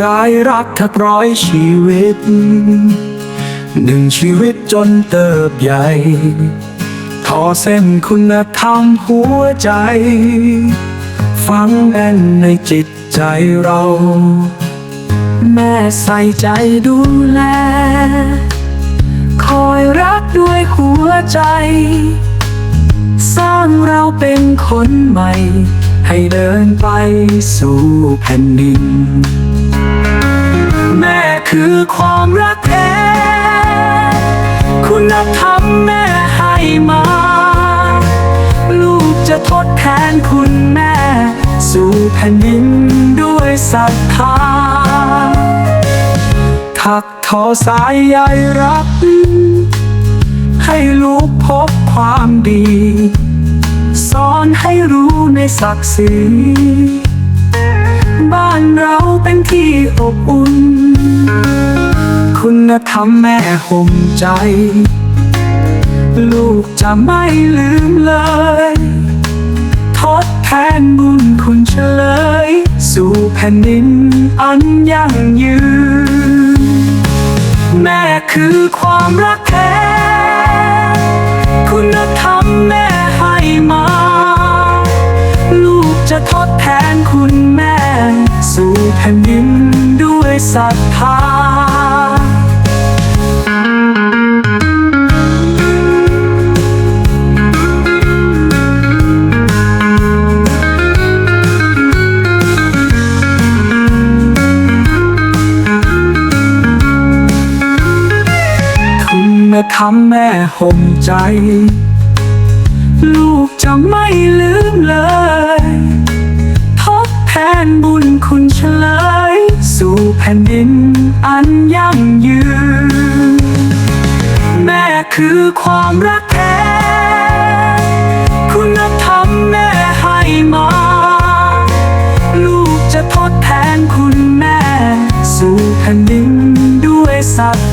ยายรักทักร้อยชีวิต หนึ่งชีวิตจนเติบใหญ่ทอเส้นคุณธรรมหัวใจฝังแน่นในจิตใจเรา แม่ใส่ใจดูแล คอยรักด้วยหัวใจ สร้างเราเป็นคนใหม่ ให้เดินไปสู่แผ่นดิน คือความรักแท้ คุณธรรมแม่ให้มา ลูกจะทดแทนคุณแม่ สู่แผ่นดินด้วยศรัทธาถักทอสายใยรัก ให้ลูกพบความดี สอนให้รู้ในศักดิ์ศรีบ้านเราเป็นที่อบอุ่น คุณธรรมแม่ห่มใจ ลูกจะไม่ลืมเลย ทดแทนบุญคุณเฉลย สู่แผ่นดินอันยั่งยืน แม่คือความรักแท้ คุณธรรมแม่ให้มา ลูกจะทดแทนคุณแม่ สู่แผ่นดินด้วยศรัทธา คุณธรรมแม่ห่มใจ ลูกจะไม่ลืมเลยทดแทนบุญคุณเฉลย สู่แผ่นดินอันยั่งยืน แม่คือความรักแท้ คุณธรรมแม่ให้มา ลูกจะทดแทนคุณแม่ สู่แผ่นดินด้วยศรัท